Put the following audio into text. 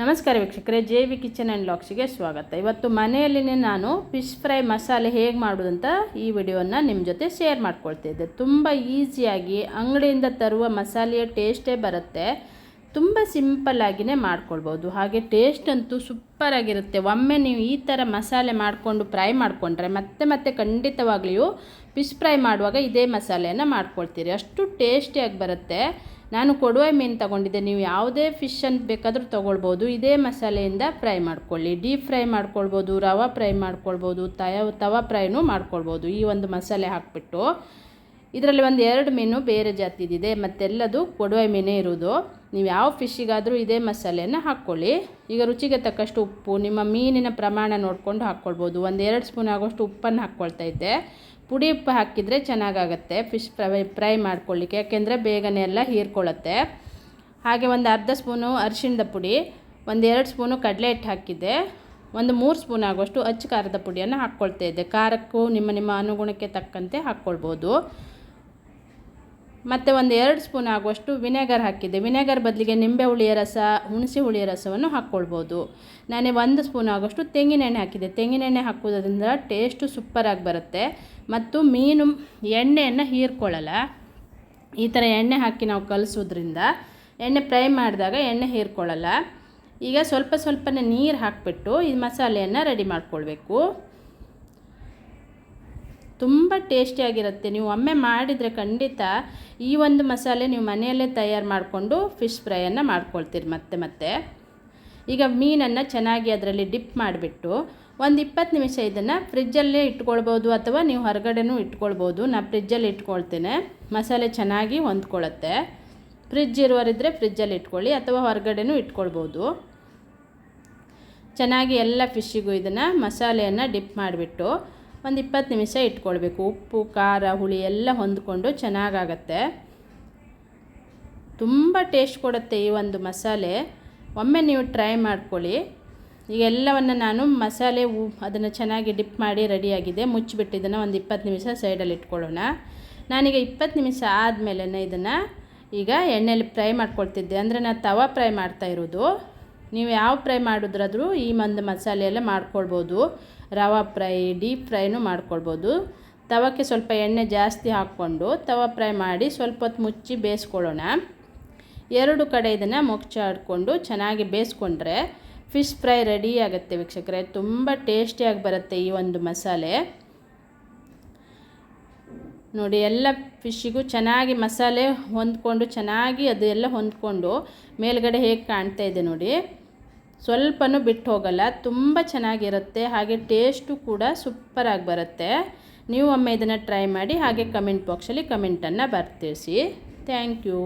ನಮಸ್ಕಾರ ವೀಕ್ಷಕರೇ J V kitchen and ಲಾಕ್ಸಿಗೆ ಸ್ವಾಗತ. ಇವತ್ತು ಮನೆಯಲ್ಲಿನೇ ನಾನು ಫಿಶ್ ಫ್ರೈ ಮಸಾಲೆ ಹೇಗೆ ಮಾಡೋದಂತ ಈ ವಿಡಿಯೋನ ನಿಮ್ಮ ಜೊತೆ ಶೇರ್ ಮಾಡ್ಕೊಳ್ತಿದ್ದೆ ತುಂಬ ಈಸಿಯಾಗಿ ಅಂಗಡಿಯಿಂದ ತರುವ ಮಸಾಲೆಯ ಟೇಸ್ಟೇ ಬರುತ್ತೆ. ತುಂಬ ಸಿಂಪಲ್ಲಾಗಿಯೇ ಮಾಡ್ಕೊಳ್ಬೋದು. ಹಾಗೆ ಟೇಸ್ಟ್ ಅಂತೂ ಸೂಪರಾಗಿರುತ್ತೆ ಒಮ್ಮೆ ನೀವು ಈ ಥರ ಮಸಾಲೆ ಮಾಡಿಕೊಂಡು ಫ್ರೈ ಮಾಡಿಕೊಂಡ್ರೆ ಮತ್ತೆ ಮತ್ತೆ ಖಂಡಿತವಾಗ್ಲೂ ಫಿಶ್ ಫ್ರೈ ಮಾಡುವಾಗ ಇದೇ ಮಸಾಲೆಯನ್ನು ಮಾಡ್ಕೊಳ್ತೀರಿ. ಅಷ್ಟು ಟೇಸ್ಟಿಯಾಗಿ ಬರುತ್ತೆ. ನಾನು ಕೊಡುವೆ ಮೀನು ತಗೊಂಡಿದ್ದೆ. ನೀವು ಯಾವುದೇ ಫಿಶ್ ಅನ್ನು ಬೇಕಾದರೂ ತೊಗೊಳ್ಬೋದು. ಇದೇ ಮಸಾಲೆಯಿಂದ ಫ್ರೈ ಮಾಡ್ಕೊಳ್ಳಿ. ಡೀಪ್ ಫ್ರೈ ಮಾಡ್ಕೊಳ್ಬೋದು, ರವಾ ಫ್ರೈ ಮಾಡ್ಕೊಳ್ಬೋದು, ತಯ, ತವ ಫ್ರೈನೂ ಮಾಡ್ಕೊಳ್ಬೋದು. ಈ ಒಂದು ಮಸಾಲೆ ಹಾಕಿಬಿಟ್ಟು, ಇದರಲ್ಲಿ ಒಂದು ಎರಡು ಮೀನು ಬೇರೆ ಜಾತಿದಿದೆ. ಮತ್ತೆಲ್ಲದು ಕೊಡುವೆ ಮೀನೇ ಇರೋದು. ನೀವು ಯಾವ ಫಿಶ್ಶಿಗಾದರೂ ಇದೇ ಮಸಾಲೆಯನ್ನು ಹಾಕ್ಕೊಳ್ಳಿ. ಈಗ ರುಚಿಗೆ ತಕ್ಕಷ್ಟು ಉಪ್ಪು, ನಿಮ್ಮ ಮೀನಿನ ಪ್ರಮಾಣ ನೋಡಿಕೊಂಡು ಹಾಕ್ಕೊಳ್ಬೋದು. ಒಂದು ಎರಡು ಸ್ಪೂನ್ ಆಗೋಷ್ಟು ಉಪ್ಪನ್ನು ಹಾಕ್ಕೊಳ್ತಾ ಇದ್ದೆ. ಪುಡಿ ಉಪ್ಪು ಹಾಕಿದರೆ ಚೆನ್ನಾಗಾಗತ್ತೆ. ಫಿಶ್ ಫ್ರೈ ಫ್ರೈ ಮಾಡ್ಕೊಳ್ಳಿಕ್ಕೆ, ಯಾಕೆಂದರೆ ಬೇಗನೆ ಎಲ್ಲ ಹೀರ್ಕೊಳ್ಳುತ್ತೆ. ಹಾಗೆ ಒಂದು ಅರ್ಧ ಸ್ಪೂನು ಅರಿಶಿಣದ ಪುಡಿ ಒಂದು ಎರಡು ಸ್ಪೂನು ಕಡಲೆ ಹಿಟ್ಟು ಹಾಕಿದ್ದೆ. ಒಂದು ಮೂರು ಸ್ಪೂನ್ ಆಗೋಷ್ಟು ಅಚ್ಚ ಖಾರದ ಪುಡಿಯನ್ನು ಹಾಕ್ಕೊಳ್ತಾ ಇದ್ದೆ. ಖಾರಕ್ಕೂ ನಿಮ್ಮ ನಿಮ್ಮ ಅನುಗುಣಕ್ಕೆ ತಕ್ಕಂತೆ ಹಾಕ್ಕೊಳ್ಬೋದು. ಮತ್ತು ಒಂದು ಎರಡು ಸ್ಪೂನ್ ಆಗುವಷ್ಟು ವಿನೆಗರ್ ಹಾಕಿದ್ದೆ ವಿನೆಗರ್ ಬದಲಿಗೆ ನಿಂಬೆ ಹುಳಿಯ ರಸ, ಹುಣಸೆ ಹುಳಿಯ ರಸವನ್ನು ಹಾಕ್ಕೊಳ್ಬೋದು. ನಾನೇ ಒಂದು ಸ್ಪೂನ್ ಆಗುವಷ್ಟು ತೆಂಗಿನೆಣ್ಣೆ ಹಾಕಿದ್ದೆ ತೆಂಗಿನೆಣ್ಣೆ ಹಾಕೋದ್ರಿಂದ ಟೇಸ್ಟು ಸೂಪರಾಗಿ ಬರುತ್ತೆ. ಮತ್ತು ಮೀನು, ಎಣ್ಣೆಯನ್ನು ಹೀರ್ಕೊಳ್ಳಲ್ಲ. ಈ ಥರ ಎಣ್ಣೆ ಹಾಕಿ ನಾವು ಕಲಿಸೋದ್ರಿಂದ ಎಣ್ಣೆ ಫ್ರೈ ಮಾಡಿದಾಗ ಎಣ್ಣೆ ಹೀರ್ಕೊಳ್ಳಲ್ಲ. ಈಗ ಸ್ವಲ್ಪ ಸ್ವಲ್ಪನೇ ನೀರು ಹಾಕಿಬಿಟ್ಟು ಈ ಮಸಾಲೆಯನ್ನು ರೆಡಿ ಮಾಡ್ಕೊಳ್ಬೇಕು. ತುಂಬ ಟೇಸ್ಟಿಯಾಗಿರುತ್ತೆ ನೀವು ಒಮ್ಮೆ ಮಾಡಿದರೆ ಖಂಡಿತ ಈ ಒಂದು ಮಸಾಲೆ ನೀವು ಮನೆಯಲ್ಲೇ ತಯಾರು ಮಾಡಿಕೊಂಡು ಫಿಶ್ ಫ್ರೈಯನ್ನು ಮಾಡ್ಕೊಳ್ತೀರಿ ಮತ್ತೆ ಮತ್ತೆ. ಈಗ ಮೀನನ್ನು ಚೆನ್ನಾಗಿ ಅದರಲ್ಲಿ ಡಿಪ್ ಮಾಡಿಬಿಟ್ಟು ಒಂದು ಇಪ್ಪತ್ತು ನಿಮಿಷ ಇದನ್ನು ಫ್ರಿಜ್ಜಲ್ಲೇ ಇಟ್ಕೊಳ್ಬೋದು ಅಥವಾ ನೀವು ಹೊರಗಡೆನೂ ಇಟ್ಕೊಳ್ಬೋದು. ನಾನು ಫ್ರಿಜ್ಜಲ್ಲಿ ಇಟ್ಕೊಳ್ತೇನೆ. ಮಸಾಲೆ ಚೆನ್ನಾಗಿ ಹೊಂದ್ಕೊಳ್ಳುತ್ತೆ. ಫ್ರಿಜ್ ಇರುವರಿದ್ದರೆ ಫ್ರಿಜ್ಜಲ್ಲಿ ಇಟ್ಕೊಳ್ಳಿ ಅಥವಾ ಹೊರಗಡೆನೂ ಇಟ್ಕೊಳ್ಬೋದು. ಚೆನ್ನಾಗಿ ಎಲ್ಲ ಫಿಶ್ಶಿಗೂ ಇದನ್ನು ಮಸಾಲೆಯನ್ನು ಡಿಪ್ ಮಾಡಿಬಿಟ್ಟು ಒಂದು ಇಪ್ಪತ್ತು ನಿಮಿಷ ಇಟ್ಕೊಳ್ಬೇಕು. ಉಪ್ಪು, ಖಾರ, ಹುಳಿ ಎಲ್ಲ ಹೊಂದ್ಕೊಂಡು ಚೆನ್ನಾಗಾಗತ್ತೆ. ತುಂಬ ಟೇಸ್ಟ್ ಕೊಡುತ್ತೆ ಈ ಒಂದು ಮಸಾಲೆ. ಒಮ್ಮೆ ನೀವು ಟ್ರೈ ಮಾಡ್ಕೊಳ್ಳಿ. ಈಗ ಎಲ್ಲವನ್ನು ನಾನು ಮಸಾಲೆ ಅದನ್ನು ಚೆನ್ನಾಗಿ ಡಿಪ್ ಮಾಡಿ ರೆಡಿಯಾಗಿದೆ. ಮುಚ್ಚಿಬಿಟ್ಟು ಇದನ್ನು ಒಂದು ಇಪ್ಪತ್ತು ನಿಮಿಷ ಸೈಡಲ್ಲಿ ಇಟ್ಕೊಳ್ಳೋಣ. ನಾನೀಗ ಇಪ್ಪತ್ತು ನಿಮಿಷ ಆದಮೇಲೆ ಇದನ್ನು ಈಗ ಎಣ್ಣೆಯಲ್ಲಿ ಫ್ರೈ ಮಾಡ್ಕೊಳ್ತಿದ್ದೆ. ಅಂದರೆ ನಾನು ತವಾ ಫ್ರೈ ಮಾಡ್ತಾ ಇರೋದು. ನೀವು ಯಾವ ಫ್ರೈ ಮಾಡಿದ್ರಾದ್ರೂ ಈ ಒಂದು ಮಸಾಲೆ ಎಲ್ಲ ಮಾಡ್ಕೊಳ್ಬೋದು. ರವಾ ಫ್ರೈ, ಡೀಪ್ ಫ್ರೈನೂ ಮಾಡ್ಕೊಳ್ಬೋದು. ತವಕ್ಕೆ ಸ್ವಲ್ಪ ಎಣ್ಣೆ ಜಾಸ್ತಿ ಹಾಕ್ಕೊಂಡು ತವಾ ಫ್ರೈ ಮಾಡಿ ಸ್ವಲ್ಪ ಹೊತ್ತು ಮುಚ್ಚಿ ಬೇಯಿಸ್ಕೊಳ್ಳೋಣ. ಎರಡು ಕಡೆ ಇದನ್ನು ಮುಚ್ಚಾಡಿಕೊಂಡು ಚೆನ್ನಾಗಿ ಬೇಯಿಸ್ಕೊಂಡ್ರೆ ಫಿಶ್ ಫ್ರೈ ರೆಡಿ ಆಗುತ್ತೆ ವೀಕ್ಷಕರೇ. ತುಂಬ ಟೇಸ್ಟಿಯಾಗಿ ಬರುತ್ತೆ ಈ ಒಂದು ಮಸಾಲೆ. ನೋಡಿ, ಎಲ್ಲ ಫಿಶ್ಶಿಗೂ ಚೆನ್ನಾಗಿ ಮಸಾಲೆ ಹೊಂದ್ಕೊಂಡು, ಚೆನ್ನಾಗಿ ಅದೆಲ್ಲ ಹೊಂದ್ಕೊಂಡು ಮೇಲ್ಗಡೆ ಹೇಗೆ ಕಾಣ್ತಾ ಇದೆ ನೋಡಿ. ಸ್ವಲ್ಪನೂ ಬಿಟ್ಟು ಹೋಗಲ್ಲ, ತುಂಬ ಚೆನ್ನಾಗಿರುತ್ತೆ, ಹಾಗೆ ಟೇಸ್ಟು ಕೂಡ ಸೂಪರಾಗಿ ಬರುತ್ತೆ. ನೀವು ಒಮ್ಮೆ ಇದನ್ನು ಟ್ರೈ ಮಾಡಿ, ಹಾಗೆ ಕಮೆಂಟ್ ಬಾಕ್ಸಲ್ಲಿ ಕಮೆಂಟನ್ನು ಬರ್ತಿಸಿ ಥ್ಯಾಂಕ್ ಯು.